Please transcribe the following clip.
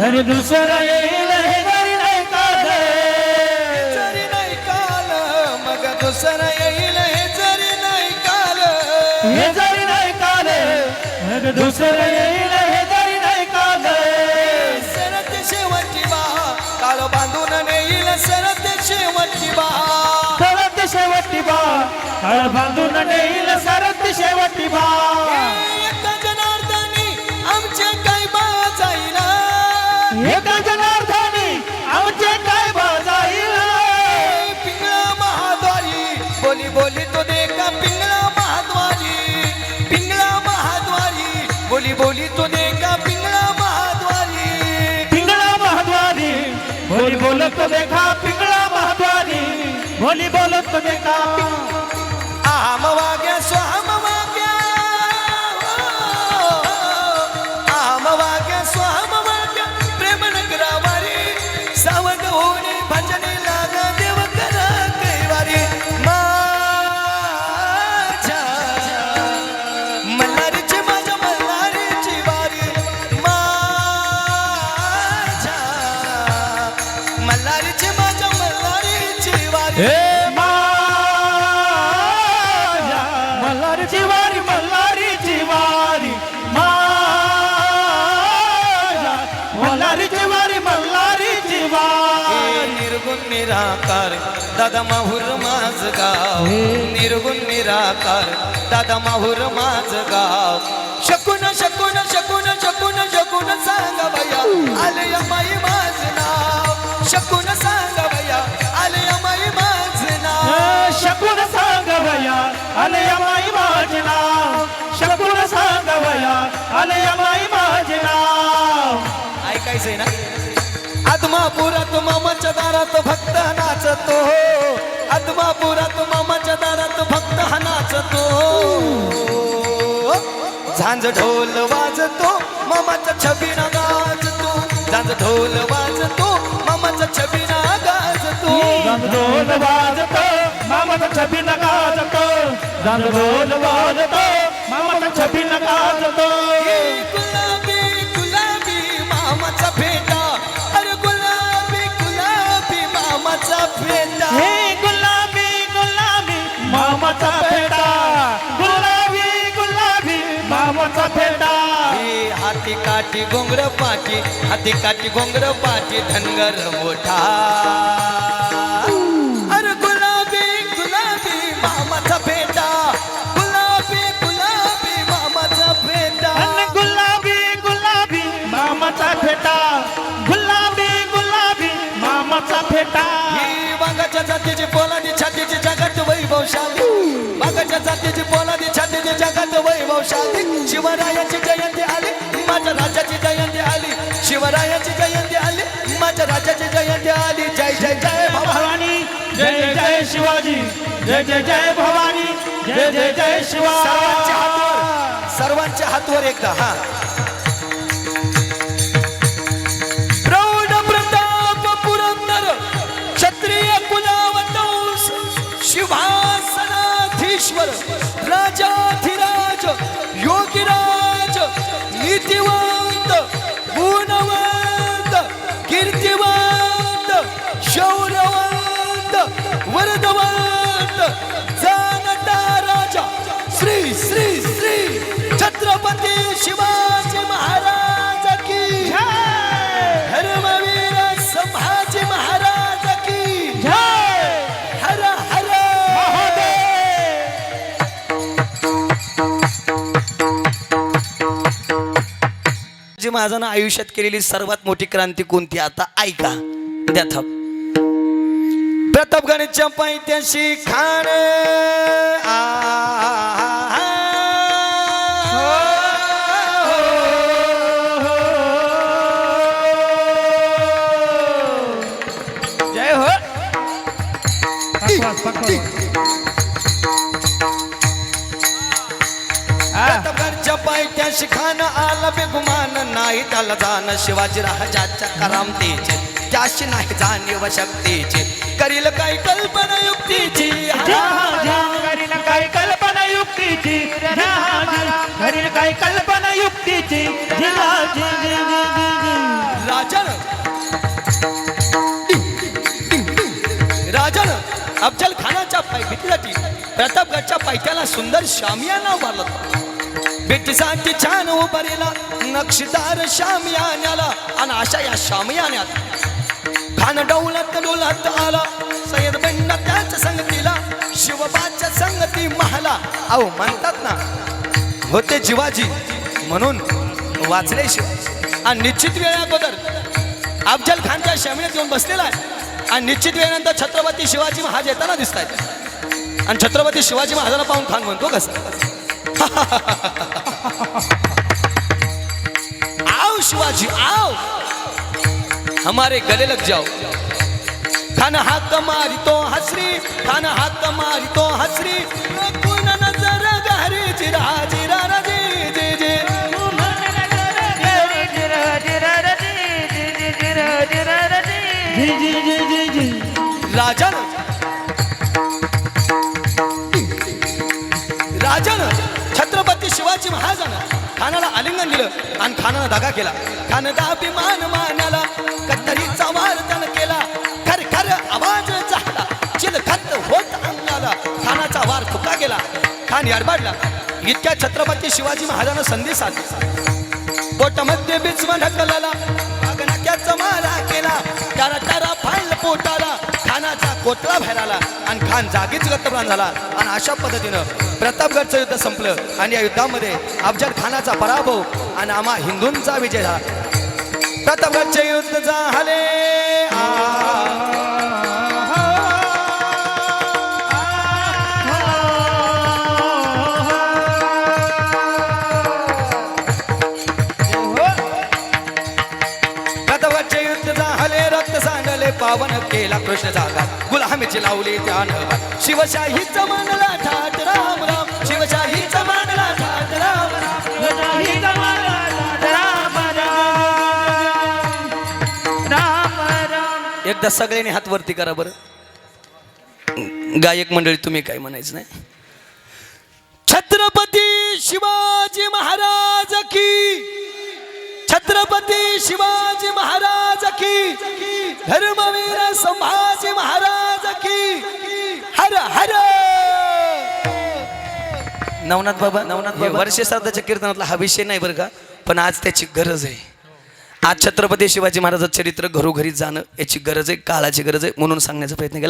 घरी दुसरं येईल हे घरी नाही काल। जरी नाही काल मग दुसरं येईल हे जरी नाही काल। हे जरी नाही काल घरी दुसरं येईल हे जरी नाही काल। सरत शेवटची बा काळ बांधून नेईल सरत शेवटची बा। सरत शेवटी बा हळ बांधून नेईल सरत शेवटी बा। महाद्वारी बोली बोली तो देखा पिंगळा महाद्वारी. पिंगळा महाद्वारी बोली बोलत देखा पिंगळा महाद्वारी बोली बोलत देखा. आम वाग्या निराकार दादा माहुर माझ गाव. निर्गुण निराकार दादा माहुर माझ गाव. शकून शकून शकून शकून शकून सांग भया आले माई माझ नाव. शकून सांग भया आले माई माझ नाव शकून सांग भया आले माई माझे नाव शकून सांग भया आले माई माझे नाव ऐकायचंय ना? आत्मापुरात मामाच्या दारात भक्त नाचतो. आत्मापुरात मामाच्या दारात भक्त हा नाचतो. झांज ढोल वाजतो मामाचा छबिना गाजतो. झांज ढोल वाजतो मामाचा छबिना गाजतो. ढोल वाजतो मामाचा छबी गाजतो ढोल वाजतो मामाचा छबी गाजतो हे गुलाबी गुलाबी मामाचा फेटा. अरे गुलाबी गुलाबी मामाचा फेटा. हे गुलाबी गुलाबी मामाचा फेटा. गुलाबी गुलाबी मामाचा फेटा. हाती काठी घोंगड पाठी. हाती काठी घोंगड पाठी धनगर मोठा. जातीची पोलादी छातीची जगात वैभवशाली. वाघाच्या जातीची पोलादी छातीची जगात वैभवशाली. शिवरायाची जयंती आली माझ्या राजाची जयंती आली. शिवरायाची जयंती आली माझ्या राजाची जयंती आली. जय जय जय भवा भवानी. जय जय शिवाजी. जय जय जय भवानी. जय जय जय सर्वांच्या हातवर सर्वांच्या हातवर एकदा हा. राजाधिराज योगीराज नीतिवंत गुणवंत कीर्तिवंत शौरवंत वरदवंत जाणता राजा श्री श्री श्री छत्रपती शिवा जी महाराजांना आयुष्यात केलेली सर्वात मोठी क्रांती कोणती आता? ऐका. द्या प्रताप गणेशच्या पायथ्याशी खाणे. पायथ्याशी खान आला बेगुमान नाही त्याला जाण. शिवाजी राजाच्या करामतीचे त्याशी नाही जाणीव शक्तीची. करील काही कल्पना युक्तीची. करील काही कल्पना युक्तीची. करील काही कल्पना युक्तीची. राजानं राजानं अफजल खानाच्या पायभीतीसाठी प्रतापगडच्या पायथ्याला सुंदर शामियाना उभारलं. भेटीसाठी छान उभारीला नक्षीदार शामियान्याला आणि अशा या शामियान्यात खान डौलत डोलत आला सय्यद बंड त्याच संगतीला शिवबाच्या संगती महाला. अहो म्हणतात ना होते जिवाजी म्हणून वाचले शिव आणि निश्चित वेळे अगोदर अफजल खानच्या शमीनेत येऊन बसलेला आहे. आणि निश्चित वेळेनंतर छत्रपती शिवाजी महाराज येताना दिसत आहेत आणि छत्रपती शिवाजी महाराजांना पाहून खान म्हणतो कसं? आओ शिवाजी आओ। हमारे गले लग जाओ। खान हाथ मारी तो हसरी खान हाथ मारी तो शिवाजी महाराजानं खानाला आलिंगन दिलं आणि खानानं धागा केला. खान अभिमान मानाला कत्तरीचा वार त्यानं केला. खर खर आवाज झाला चिलखत होत अंगाला. खानाचा वार फुका गेला खान याडबाडला. इतक्या छत्रपती शिवाजी महाराजांना संधी साधली. पोटामध्ये बिचवा ढकलला नाक्याचा मारा केला. त्याला त्याला फाईल पोटाला कोतळा बाहेर आला आणि खान जागीच गतप्राण झाला. आणि अशा पद्धतीनं प्रतापगडचं युद्ध संपलं. आणि या युद्धामध्ये अफजल खानाचा पराभव आणि आम्हा हिंदूंचा विजय झाला. प्रतापगडचे युद्ध झाले. पावन केला कृष्ण जागा. गुलामीची लावली त्यानं शिवशाही मानला ठाट राम राम. शिवशाही मानला ठाट राम राम. एकदा सगळ्यांनी हात वरती करा बरं. गायक मंडळी तुम्ही काय म्हणायचं नाही? छत्रपती शिवाजी महाराज की छत्रपती शिवाजी महाराज की धर्मवीर संभाजी महाराज की हर हर! नवनाथ बाबा नवनाथ वर्ष श्राद्धाच्या कीर्तनातला हा विषय नाही बरं का पण आज त्याची गरज आहे. आज छत्रपती शिवाजी महाराजाचं चरित्र घरोघरी जाणं याची गरज आहे काळाची गरज आहे म्हणून सांगण्याचा प्रयत्न केला.